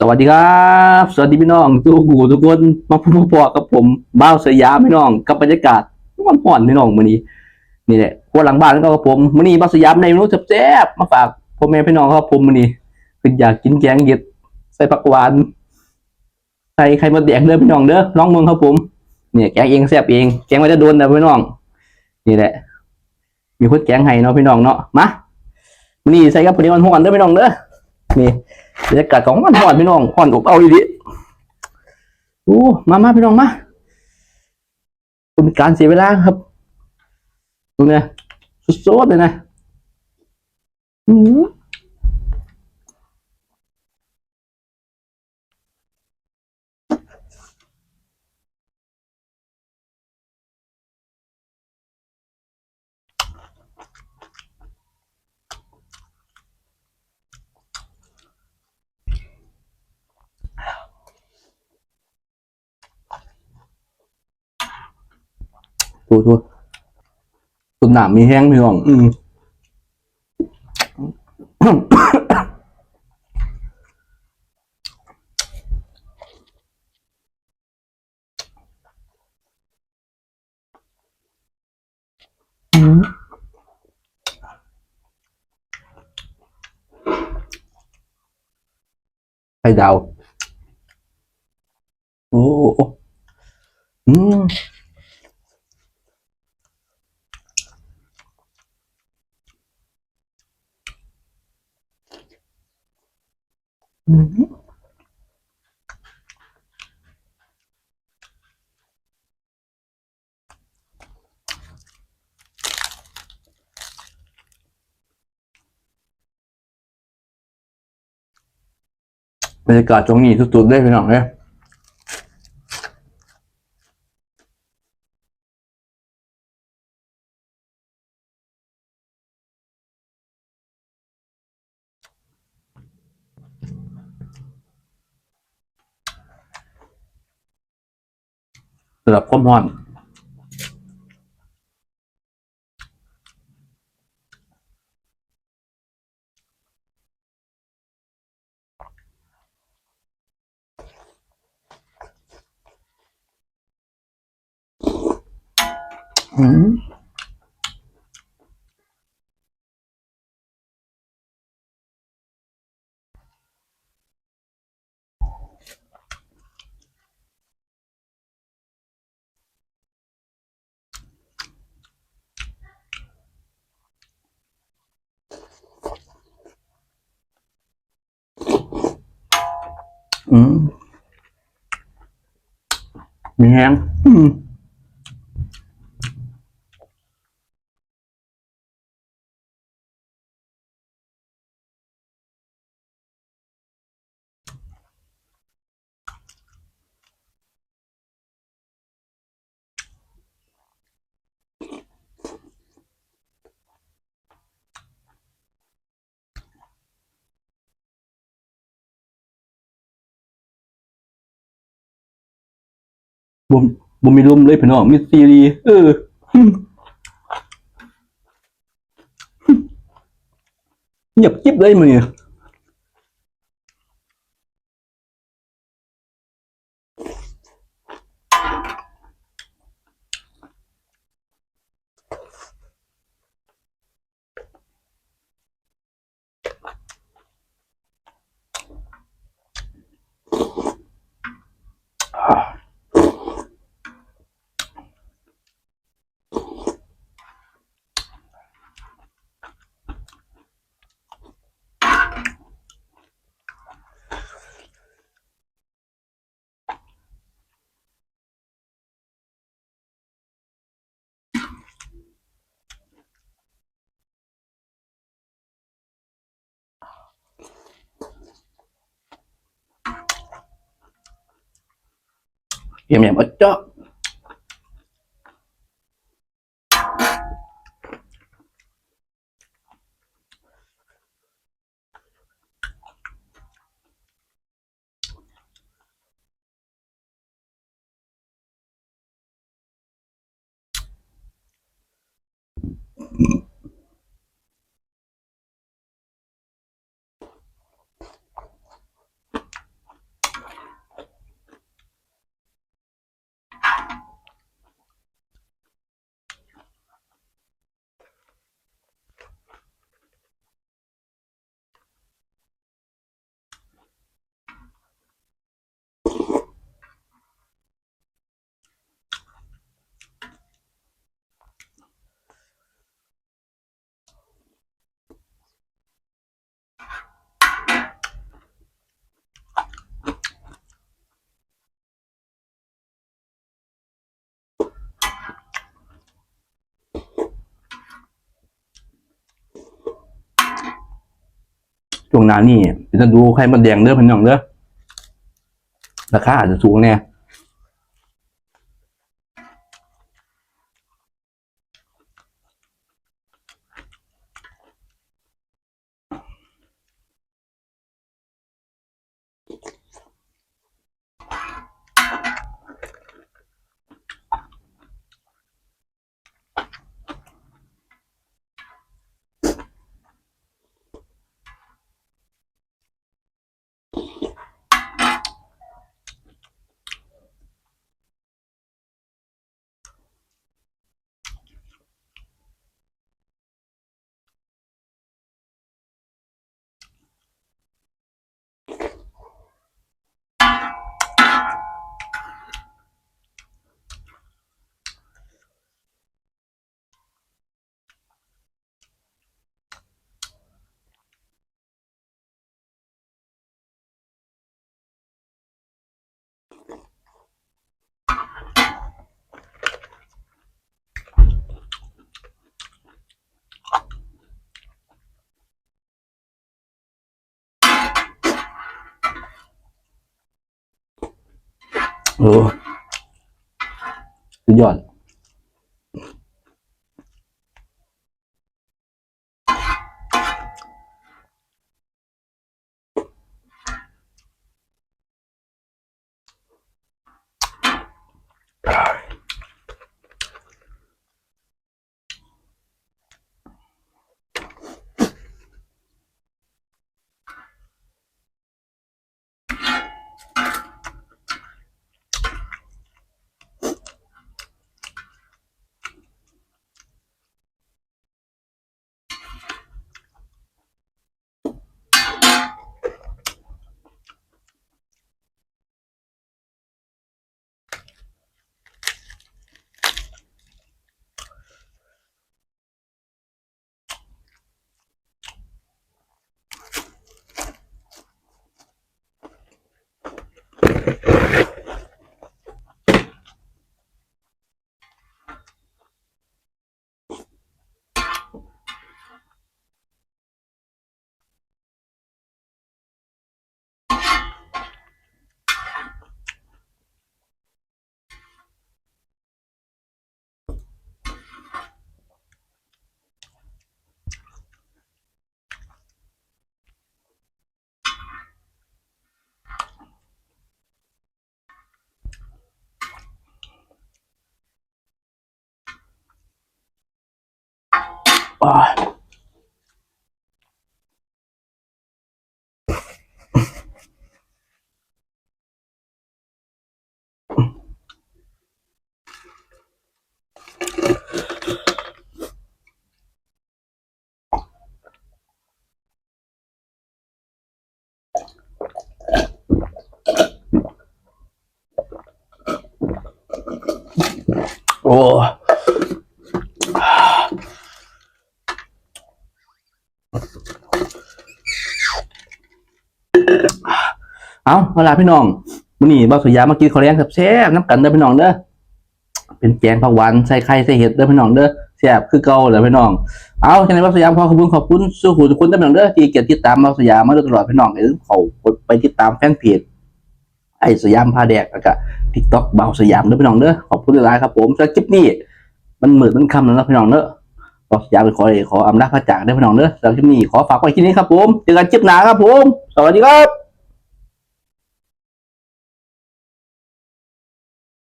สวัสดีครับ สวัสดีพี่น้องทุกหูทุกคนมาพูดพอกับผมบ้าวสยามพี่น้องกับบรรยากาศมันห่อนพี่น้องมื้อนี้นี่แหละครัวหลังบ้านก็กับผมมื้อนี้บ้าวสยามในเมนูแซ่บๆมาฝากพ่อแม่พี่น้องครับผมมื้อนี้คืออยากกินแกงเห็ดใส่ผักหวานใส่ไข่มดแดงเด้อพี่น้องเด้อลองเมืองครับผมเนี่ยแกงเองแซ่บเองแกงไว้จะโดนนะพี่น้อง นี่แหละ มีคนแกงให้เนาะพี่น้องเนาะมามื้อนี้ใส่กับพอดีมันห่อนเด้อพี่น้องเด้อนี่ บรรยากาศของมันห่อนพี่น้องห่อนอบเอาอีดิโอ้มามาพี่น้องมาเป็นการเสียเวลาครับตรงเนี้ยสุดๆเลยนะอืม ตัวตัวตัวหนามมีแห้งพี่น้องอืมอืมไข่ดาวโอ้โอ้อืม บรรยากาศตรงนี้สุดๆได้พี่น้องเนี่ย สำหรับความร้อนอืม อืมมีแบ่บ่มีลมเลยพี่น้องมีซีรีเออเงียบกิ๊บเลยมือ 냠냠 어 쩌? Mm-hmm. ช่วงหน้านี่จะดูไข่มดแดงเด้อพี่น้องเด้อราคาอาจจะสูงแน่ โอ้สุดยอด Okay. อ่าโอ้ เอาเวลาพี่น้องมื้อนี้บ่าวสุยามากินข้าวแรงแซ่บๆน้ำกันเด้อพี่น้องเด้อเป็นแกงผักหวานใส่ไข่ใส่เห็ดเด้อพี่น้องเด้อแซ่บคือเก่าเลยพี่น้องเอาฉะนั้บ่าวสุยามขอขอบคุณขอบคุณสู้หูทุกคนเด้อพี่น้องเด้อที่เกียรติติดตามบ่าวสุยามมาโดยตลอดพี่น้องอย่าลืมเข้ากดไปติดตามแฟนเพจไอ้สยามพาแดกแล้วก็ TikTok บ่าวสยามเด้อพี่น้องเด้อขอบคุณหลายครับผมสำหรับคลิปนี้ มันมืดมันค่ำแล้วนะพี่น้องเด้อบ่าวสยามไปขอขออำลาจพระจากเด้พี่น้องเด้อสำหรับคลิปนี้ขอฝากไว้ที่นี้ครับผม เจอกันคลิปหน้าครับผม สวัสดีครับ